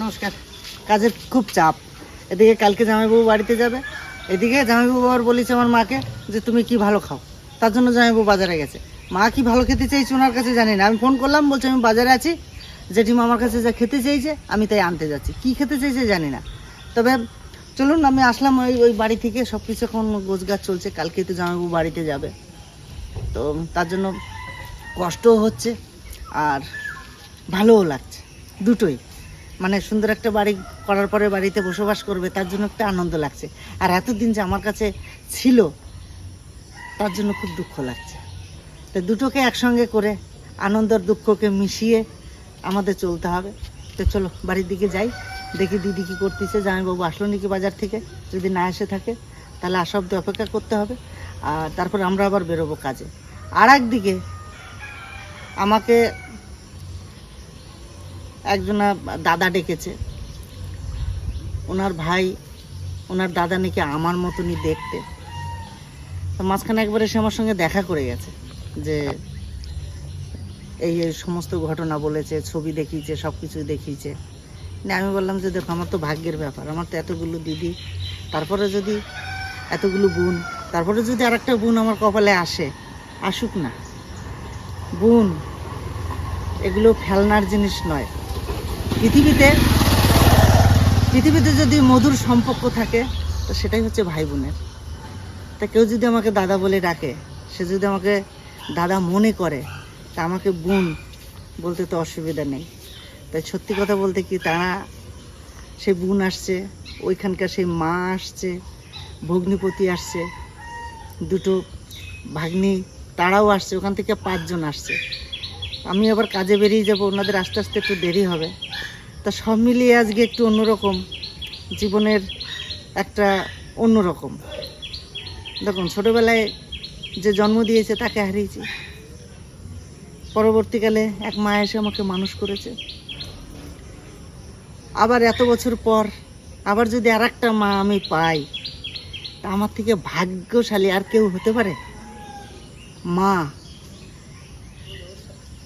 নমস্কার। কাজের খুব চাপ। এদিকে কালকে জামাইবাবু বাড়িতে যাবে। এদিকে জামাইবাবু আবার বলেছে আমার মাকে যে, তুমি কি ভালো খাও? তার জন্য জামাইবাবু বাজারে গেছে। মা কি ভালো খেতে চাইছে ওনার কাছে জানি না। আমি ফোন করলাম, বলছে আমি বাজারে আছি। জেঠিমা আমার কাছে যা খেতে চাইছে, আমি তাই আনতে যাচ্ছি। কি খেতে চাইছে জানি না। তবে চলুন, আমি আসলাম ওই ওই বাড়ি থেকে। সব কিছু এখন গোছগাছ চলছে। কালকে তো জামাইবাবু বাড়িতে যাবে। তো তার জন্য কষ্টও হচ্ছে আর ভালোও লাগছে। দুটোই। মানে সুন্দর একটা বাড়ি করার পরে বাড়িতে বসবাস করবে, তার জন্য একটা আনন্দ লাগছে। আর এতদিন যে আমার কাছে ছিল, তার জন্য খুব দুঃখ লাগছে। তো দুটোকে একসঙ্গে করে আনন্দর দুঃখকে মিশিয়ে আমাদের চলতে হবে। তো চলো, বাড়ির দিকে যাই, দেখি দিদি কী করতেছে, জামাইবাবু আসলো নাকি বাজার থেকে, যদি না এসে থাকে, তাহলে আসা অব্দি অপেক্ষা করতে হবে। আর তারপর আমরা আবার বেরোবো কাজে। আর একদিকে আমাকে একজনা দাদা ডেকেছে। ওনার ভাই, ওনার দাদা নাকি আমার মতনই দেখতে। তো মাঝখানে একবার এসে আমার সঙ্গে দেখা করে গেছে যে এই এই সমস্ত ঘটনা বলেছে, ছবি দেখিয়েছে সব কিছু দেখিয়েছে। না আমি বললাম যে, দেখো, আমার তো ভাগ্যের ব্যাপার। আমার তো এতগুলো দিদি, তারপরে যদি এতগুলো বোন, তারপরে যদি আর একটা বোন আমার কপালে আসে, আসুক না। বোন, এগুলো ফেলনার জিনিস নয়। পৃথিবীতে পৃথিবীতে যদি মধুর সম্পর্ক থাকে, তো সেটাই হচ্ছে ভাই বোনের। তা কেউ যদি আমাকে দাদা বলে ডাকে, সে যদি আমাকে দাদা মনে করে, তা আমাকে বোন বলতে তো অসুবিধা নেই। তাই সত্যি কথা বলতে কি, তারা সেই বোন আসছে, ওইখানকার সেই মা আসছে, ভগ্নিপতি আসছে, দুটো ভাগ্নি, তারাও আসছে, ওখান থেকে পাঁচজন আসছে। আমি আবার কাজে বেরিয়ে যাব, ওনাদের আস্তে আস্তে একটু দেরি হবে। তা সব মিলিয়ে আজকে একটু অন্যরকম, জীবনের একটা অন্যরকম। দেখুন, ছোটোবেলায় যে জন্ম দিয়েছে তাকে হারিয়েছি। পরবর্তীকালে এক মা এসে আমাকে মানুষ করেছে। আবার এত বছর পর আবার যদি আর একটা মা আমি পাই, তা আমার থেকে ভাগ্যশালী আর কেউ হতে পারে? মা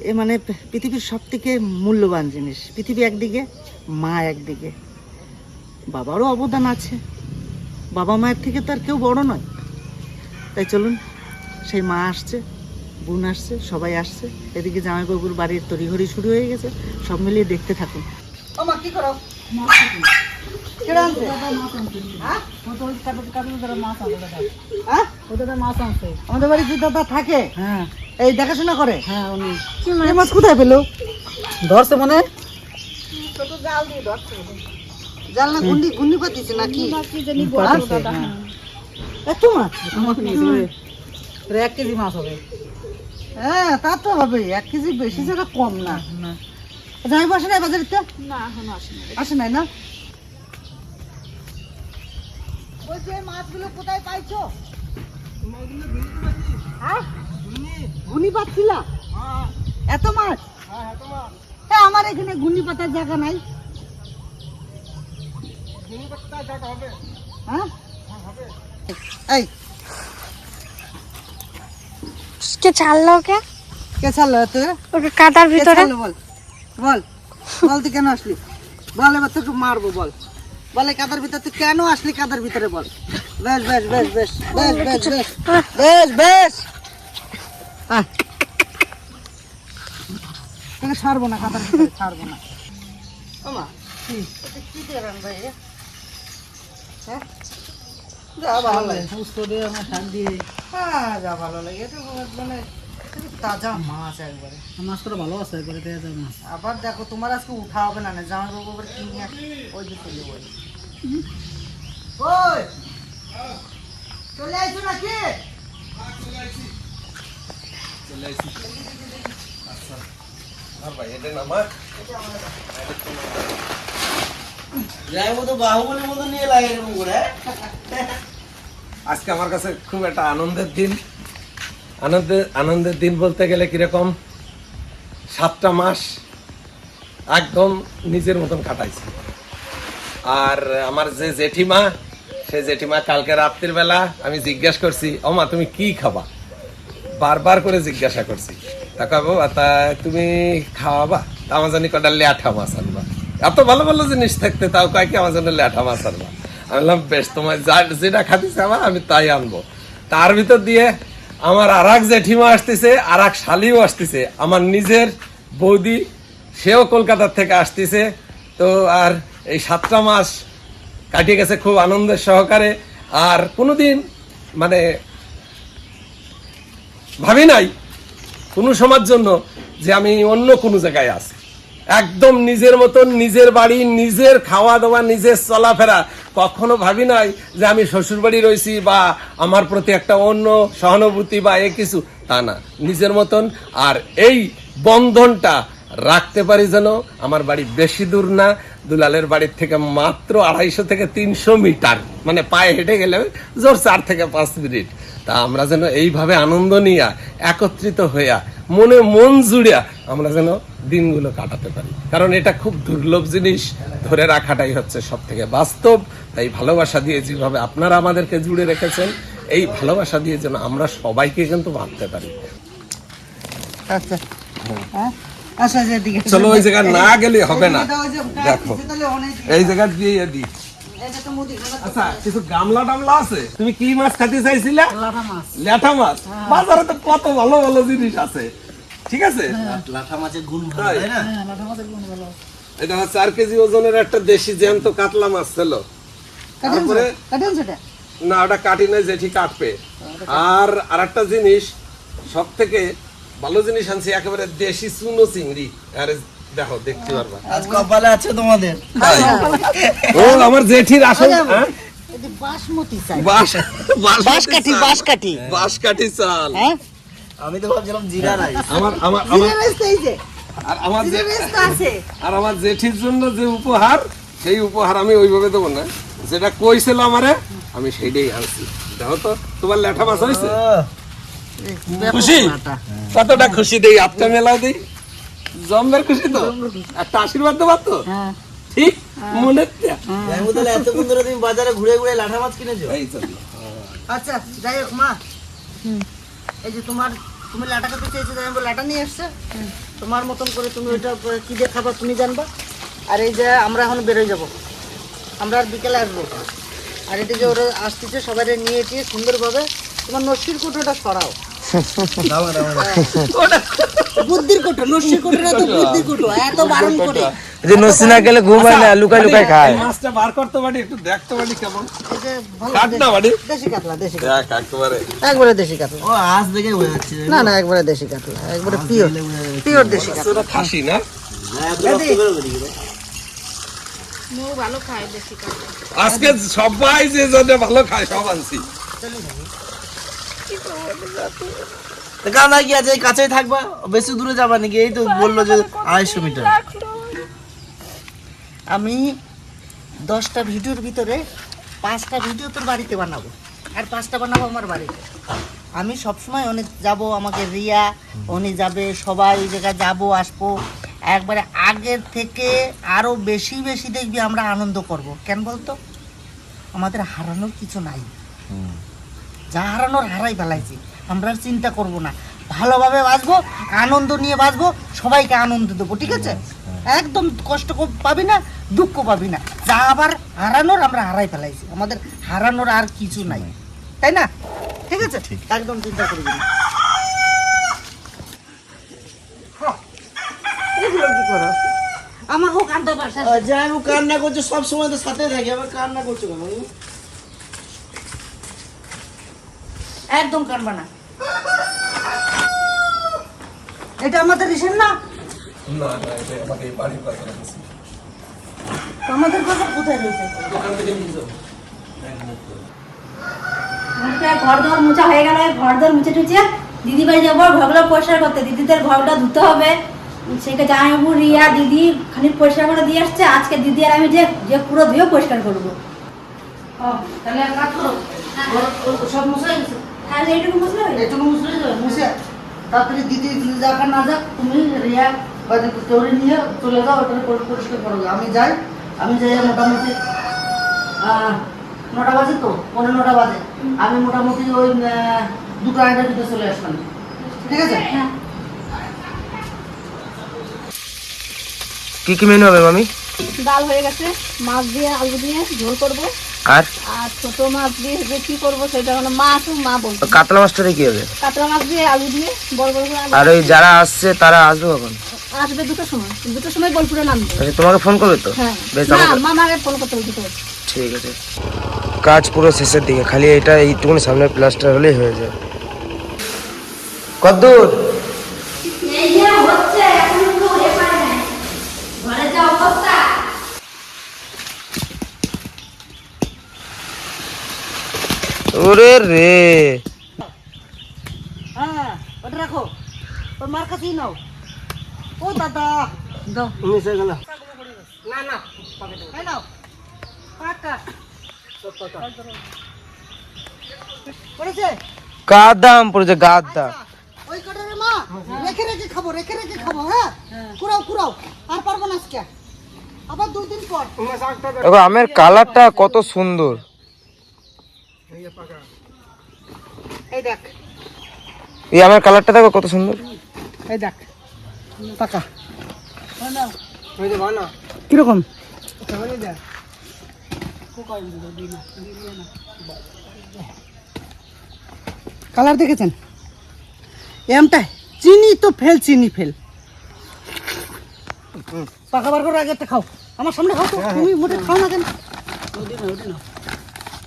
এ মানে পৃথিবীর সব থেকে মূল্যবান জিনিস। পৃথিবী একদিকে মা একদিকে। বাবারও অবদান আছে। বাবা মায়ের থেকে তো আর কেউ বড় নয়। তাই চলুন সেই মা আসছে বোন আসছে সবাই আসছে। এদিকে জামাই জামাইবাবুর বাড়ির তড়িঘড়ি শুরু হয়ে গেছে। সব মিলিয়ে দেখতে থাকুন। ও মা কি করো? কেডা আনছে? হ্যাঁ? হ্যাঁ? আমাদের বাড়িতে দাদা থাকে। হ্যাঁ। এই দেখাশোনা করে? হ্যাঁ উনি। এই মাছ কোথায় পেল? ধরছে মনে? জাল না গুন্ডি গুন্ডি পাতিছে নাকি? হ্যাঁ। এত মাছ? আমার নিয়েছে, ওরে। ওরে এক কেজি মাছ হবে। হ্যাঁ তা তো হবে। এক কেজি বেশি কম না। না। বসে নাই বাজারে তো আসে নাই। না? ওই যে মাছগুলো কোথায় পাইছো? হ্যাঁ? ঘুনি পাচ্ছিলা এত মাছ হ্যাঁ আমার এখানে ঘুনি পাতার জায়গা নাই হ্যাঁ? এই। কে ছাড়লো ওকে কে? ছাড়লো তুই? ওকে কাদার ভিতরে। বল? বল। বল তুই কেন আসলি? বল এবার তোকে মারবো বল। বলে কাদার ভিতরে তুই কেন আসলি কাদার ভিতরে বল? বেশ বেশ বেশ বেশ বেশ বেশ বেশ বেশ। তোকে ছাড়বো না কাদার ভিতরে ছাড়বো না। ওমা। কি? ভাই হ্যাঁ? যা ভালো লাগে। উস্কো দিয়ে আমার শাক দিয়ে। হ্যাঁ যা ভালো লাগে। এটা মানে তাজা মাছ একবারে। মাছটা ভালো আছে একবারে মাছ। আবার দেখো তোমার আজকে উঠা হবে না না জামাই বাবু আবার কি নিয়ে ওই যে চলে ওই! চলে আইছো নাকি? যাই মতো বাহুবলের মতো নিয়ে লাগে এরকম করে আজকে আমার কাছে খুব একটা আনন্দের দিন। আনন্দের আনন্দের দিন বলতে গেলে কীরকম? সাতটা মাস একদম নিজের মতন কাটাইছি। আর আমার যে জেঠিমা সে জেঠিমা কালকে রাত্রির বেলা আমি জিজ্ঞেস করছি ওমা তুমি কি খাবা? বারবার করে জিজ্ঞাসা করছি। তা তা তুমি খাওয়াবা? তা আমার জানি কটা ল্যাঠা মাছ আনবা। এত ভালো ভালো জিনিস থাকতে তাও কয় আমার জন্য ল্যাঠা মাছ আনবা? আমি বললাম, বেশ, তোমার যা- যেটা খাতিছে আমার, আমি তাই আনব। তার ভিতর দিয়ে আমার আর এক জেঠিমা আসতেছে আর এক শালিও আসতেছে। আমার নিজের বৌদি, সেও কলকাতার থেকে আসতেছে। তো আর এই সাতটা মাস কাটিয়ে গেছে খুব আনন্দের সহকারে। আর কোনোদিন মানে ভাবি নাই কোনো সময়ের জন্য যে আমি অন্য কোনো জায়গায় আছি। একদম নিজের মতন নিজের বাড়ি, নিজের খাওয়া দাওয়া নিজের চলাফেরা কখনো ভাবি নাই যে আমি শ্বশুর বাড়ি রয়েছি বা আমার প্রতি একটা অন্য সহানুভূতি বা এ কিছু। তা না, নিজের মতন আর এই বন্ধনটা রাখতে পারি যেন আমার বাড়ি বেশি দূর না, দুলালের বাড়ির থেকে মাত্র আড়াইশো থেকে তিনশো মিটার মানে পায়ে হেঁটে গেলে জোর চার থেকে পাঁচ মিনিট। তা আমরা যেন এইভাবে আনন্দ নিয়া একত্রিত হইয়া মনে মন জুড়িয়া আমরা যেন দিনগুলো কাটাতে পারি। কারণ এটা খুব দুর্লভ জিনিস ধরে রাখাটাই হচ্ছে সব থেকে বাস্তব। তাই ভালোবাসা দিয়ে যেভাবে আপনারা আমাদেরকে জুড়ে রেখেছেন এই ভালোবাসা দিয়ে যেন আমরা সবাইকে কিন্তু ভাবতে পারি। আচ্ছা। হ্যাঁ? চলো ওই জায়গায় না গেলে হবে না। দেখো এই জায়গা দিয়ে দিই আচ্ছা কিছু গামলা টামলা আছে? তুমি কি মাছ খেতে চাইছিলা? লাঠা মাছ। ল্যাঠা মাছ? বাজারে তো কত ভালো ভালো জিনিস আছে। ঠিক আছে? লাঠা মাছের গুণ তাই? হ্যাঁ লাঠা মাছের গুণ ভালো। এটা হচ্ছে চার কেজি ওজনের একটা দেশি জ্যান্ত কাতলা মাছ ছিল তারপরে না ওটা কাটি নাই জেঠি কাটবে। আর আরেকটা জিনিস সব থেকে ভালো জিনিস আনছি একেবারে দেশি চুনো চিংড়ি। আরে দেখো দেখতে পারবা। আজ কপালে আছে তোমাদের। ও আমার জেঠির আসল হ্যাঁ? বাসমতি চাল। হ্যাঁ? আমি তো ভাবছিলাম জিরা রাইস। আমার আমার এই যে। আর আমার আছে। আর আমার জেঠির জন্য যে উপহার সেই উপহার আমি ওইভাবে দেবো না। যেটা কইছিল আমারে আমি সেইটাই আনছি। দেখো তো তোমার লেঠা মাছ হয়েছে খুশি? কতটা খুশি দেই আটটা মেলা দেই। জম্মের খুশি তো? একটা আশীর্বাদ দেবা তো? হ্যাঁ। ঠিক? মনে দিয়া। আমি তাহলে এতক্ষণ ধরে তুমি বাজারে ঘুরে ঘুরে লাঠা মাছ কিনেছো? এই তো। আচ্ছা যাই হোক মা। এই যে তোমার তুমি লাটা খেতে চেয়েছো তাই আমি লাটা নিয়ে এসছে তোমার মতন করে তুমি ওইটা কি দিয়ে খাবার তুমি জানবা। আর এই যে আমরা এখন বেরোয় যাব। আমরা আর বিকেলে আসব। আর এদিকে ওরা আসতেছে সবাই নিয়ে টিয়ে সুন্দরভাবে তোমার নস্যির কুটোটা সরাও। বুদ্ধির কোটো নস্যির কোটোটা তো বুদ্ধির কোটো এত বারণ করে। যে নসিনা গেলে ঘুম হয় না লুকাই লুকাই খায়। মাছটা বার করতে পারি একটু দেখতে পারি কেমন? এই যে ভালো কাট না বাড়ি দেশি কাতলা দেশি কাতলা। দেখ একবারে। দেশি কাতলা। ও আজ দেখে বোঝা যাচ্ছে না না একবারে দেশি কাতলা একবারে পিওর পিওর দেশি কাতলা। খাসি না? এত রক্ত বেরো বেরিয়ে গেলে। আজকে সবাই যে জন্য ভালো খায় সব আনছি। কানা কি আছে কাছেই থাকবা, বেশি দূরে যাবা নাকি? এই তো বলল যে আড়াইশো মিটার। আমি দশটা ভিডিওর ভিতরে পাঁচটা ভিডিও তোর বাড়িতে বানাবো, আর পাঁচটা বানাবো আমার বাড়িতে। আমি সবসময় অনেক যাব, আমাকে রিয়া, উনি যাবে, সবাই ওই জায়গায় যাব, আসব। একবারে আগের থেকে আরও বেশি বেশি দেখবি আমরা আনন্দ করব। কেন বলতো? আমাদের হারানোর কিছু নাই। যা হারানোর হারাই ফেলাইছি। আমরা আর চিন্তা করব না। ভালোভাবে বাঁচবো আনন্দ নিয়ে বাঁচবো সবাইকে আনন্দ দেবো ঠিক আছে? একদম কষ্ট পাবি না দুঃখ পাবি না। যা আবার হারানোর আমরা হারাই ফেলাইছি। আমাদের হারানোর আর কিছু নাই। তাই না? ঠিক আছে? একদম চিন্তা করবি না। এগুলো কি করো? আমাকেও কান্দতে পারছে যে কান্না করছ সব সময় তো সাথে থাকে। আবার কান্না করছ কেন? একদম কানবা না। এটা আমাদের রিসেন না। আমাদের কথা কোথায় রয়েছে দোকান থেকে নিয়ে যাব। ঘর দর হয়ে গেল ঘর দর মুছে টুছে দিদি বাড়ি যাব ঘরগুলো পরিষ্কার করতে। দিদিদের ঘরটা ধুতে হবে। সেকে জামাইবাবু রিয়া দিদি খানিক পরিষ্কার করে দিয়ে আসছে। আজকে দিদি আর আমি যে যে পুরো ধুয়ে পরিষ্কার করব। ও, তাহলে কাজ করো। সব মশাই এইটুকু মুছলে হয়ে যাবে। একটু মুছে যাবে মুছে তাড়াতাড়ি দিদি যাক আর না যাক তুমি রিয়া বা তোরে নিয়ে চলে যাও ওটা পরি- পরিষ্কার করো আমি যাই আমি যাই মোটামুটি নটা বাজে তো পনেরো নটা বাজে। আমি মোটামুটি ওই দুটো আড়াইটার ভিতরে চলে আসলাম। ঠিক আছে? হ্যাঁ। কি কি মেনু হবে মামি? ডাল হয়ে গেছে মাছ দিয়ে আলু দিয়ে ঝোল করব। আর? আর ছোট মাছ দিয়ে যে কি করব সেটা হলো মা আসুক মা বলব কাতলা মাছটা কি হবে? কাতলা মাছ দিয়ে আলু দিয়ে বড় বড় করে আলু আর ওই যারা আসছে তারা আসবে কখন? আসবে দুটোর সময়। দুটোর সময় বোলপুরে নামবে। আচ্ছা, তোমাকে ফোন করবে তো? হ্যাঁ। বেশ না আমাকে মামাকে ফোন করতে হবে দুটো ঠিক আছে। কাজ পুরো শেষের দিকে খালি এটা এইটুকুনি সামনে প্লাস্টার হলেই হয়ে যায়। কদ্দূর এই যে হচ্ছে এখন তো এ পারে না ঘরে যা অবস্থা ওরে রে। হ্যাঁ ওটা রাখো। ওর মার কাছেই নাও। ও দাদা। দাও। মিশে গেল না না। এই নাও। পাকা। পড়েছে? গাদাম পড়েছে গাদা ওই কটারে মা? রেখে রেখে খাব রেখে রেখে খাব হ্যাঁ? কুড়াও কুড়াও। আর পারব না আজকে। আবার দুদিন পর। দেখো আমের কালারটা কত সুন্দর। এই দেখ। এই আমের কালারটা দেখো কত সুন্দর। এই দেখ। পাকা। কীরকম? কালার দেখেছেন? এমটা চিনি তো ফেল চিনি ফেল। পাকা বার করে আগে খাও। আমার সামনে খাও তো। তুমি মোটে খাও না কেন?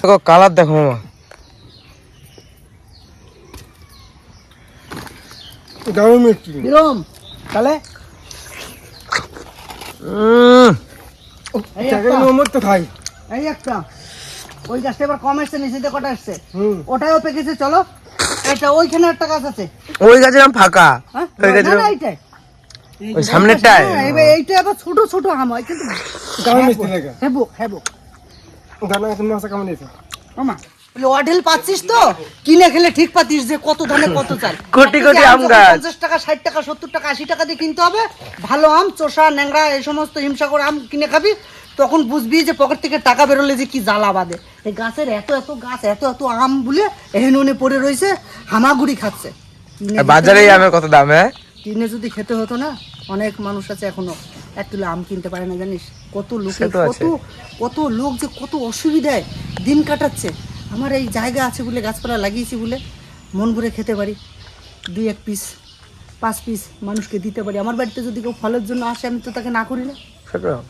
দেখো কালার দেখো মামা। কিরম? তাহলে? উম, এই এই একটা। ওই গাছটা এবার কম এসছে নিচেতে কটা এসছে? ওটাও পেকেছে চলো। এটা ওইখানে একটা গাছ আছে। ওই গাছের আম ফাঁকা। হ্যাঁ? ওই গাছের না, না, এইটাই। ওই হ্যাঁ, এবার এইটা আবার ছোট ছোট আম হয় কিন্তু হেবো হেবো। মামা অঢেল পাচ্ছিস তো? কিনে খেলে ঠিক পাচ্ছিস যে কত দামে কত চাল। কোটি কোটি আম গাছ। পঞ্চাশ টাকা ষাট টাকা সত্তর টাকা আশি টাকা দিয়ে কিনতে হবে। ভালো আম চোষা ন্যাংরা এই সমস্ত হিমসাগর আম কিনে খাবি। তখন বুঝবি যে পকেট থেকে টাকা বেরোলে যে কি জ্বালা বাঁধে। এই গাছের এত এত গাছ এত এত আম বলে এহেন পড়ে রয়েছে হামাগুড়ি খাচ্ছে। বাজারে আমের কত দাম হ্যাঁ? কিনে যদি খেতে হতো না অনেক মানুষ আছে এখনও। এক কিলো আম কিনতে পারে না জানিস? কত লোক কত কত লোক যে কত অসুবিধায় দিন কাটাচ্ছে। আমার এই জায়গা আছে বলে গাছপালা লাগিয়েছি বলে মন ভরে খেতে পারি। দুই এক পিস পাঁচ পিস মানুষকে দিতে পারি। আমার বাড়িতে যদি কেউ ফলের জন্য আসে আমি তো তাকে না করি না।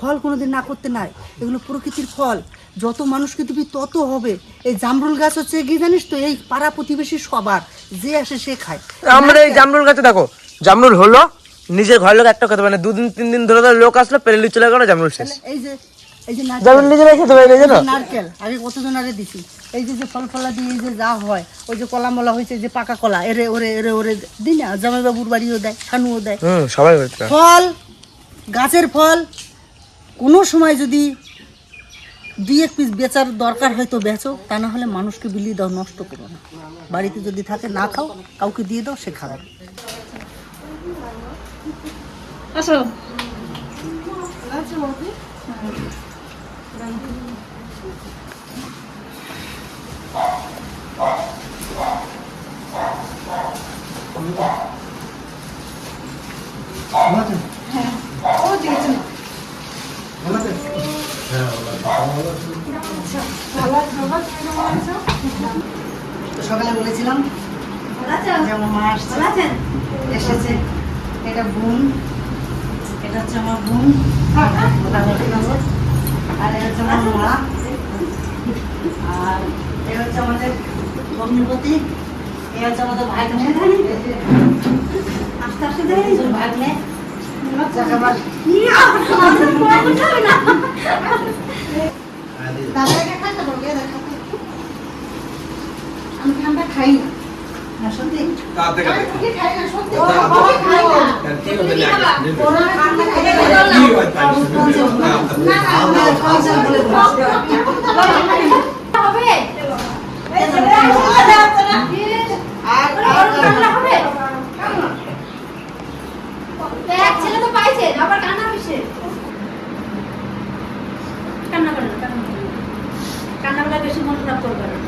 ফল কোনোদিন না করতে নাই। এগুলো প্রকৃতির ফল। যত মানুষকে দিবি তত হবে। এই জামরুল গাছ হচ্ছে কি জানিস তো? এই পাড়া প্রতিবেশী সবার। যে আসে সে খায়। আমরা এই জামরুল গাছে দেখো জামরুল হলো নিজের ঘরের লোক একটা খেতে পারে না। দুদিন তিন দিন ধরে ধরে লোক আসলো পেরে চলে গেলো জামরুল শেষ। এই যে এই যে জামরুল নিজেরাই খেতে পারে এই যে নারকেল আগে কতজন আরে দিছি। এই যে যে ফল ফলা দিয়ে এই যে যা হয় ওই যে কলা মলা হয়েছে যে পাকা কলা এরে ওরে এরে ওরে দিই না জামাই বাবুর বাড়িও দেয় খানুও দেয়। হুম সবাই ফল গাছের ফল কোনো সময় যদি দুই এক পিস বেচার দরকার হয়তো বেচো তা না হলে মানুষকে বিলিয়ে দাও নষ্ট করো না। বাড়িতে যদি থাকে না খাও কাউকে দিয়ে দাও সে খাবে আসো। তো সকালে বলেছিলাম আছো মা আসছে এসেছে। এটা বোন। এটা হচ্ছে আমার বোন। আর এটা হচ্ছে আমার মা। আর এটা হচ্ছে আমাদের ভগ্নিপতি এ হচ্ছে আমাদের ভাগ্নে। আস্তে আস্তে দুজন ভাগ্নে। যাকে দাদাকে খাইতে আমি ঠান্ডা খাই না ছেলে তো পাইছে আবার কান্না কান্না করে না কান্না করে না। কান্না করলে বেশি মন খারাপ করবে না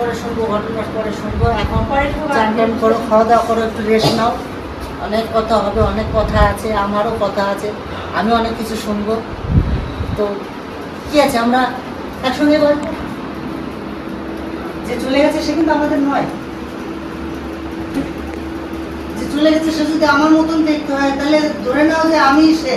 পরে শুনব ঘটনা পরে শুনব। এখন চান টান করো খাওয়া দাওয়া করো একটু রেস্ট নাও। অনেক কথা হবে অনেক কথা আছে আমারও কথা আছে আমি অনেক কিছু শুনব। তো কি আছে আমরা একসঙ্গে বলব যে চলে গেছে সে কিন্তু আমাদের নয়। যে চলে গেছে সে যদি আমার মতন দেখতে হয় তাহলে ধরে নাও যে আমি সে।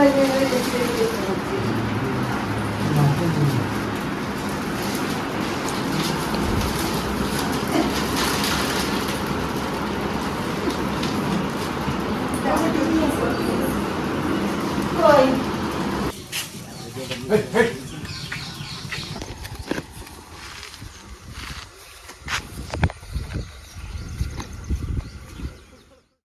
এই, এই,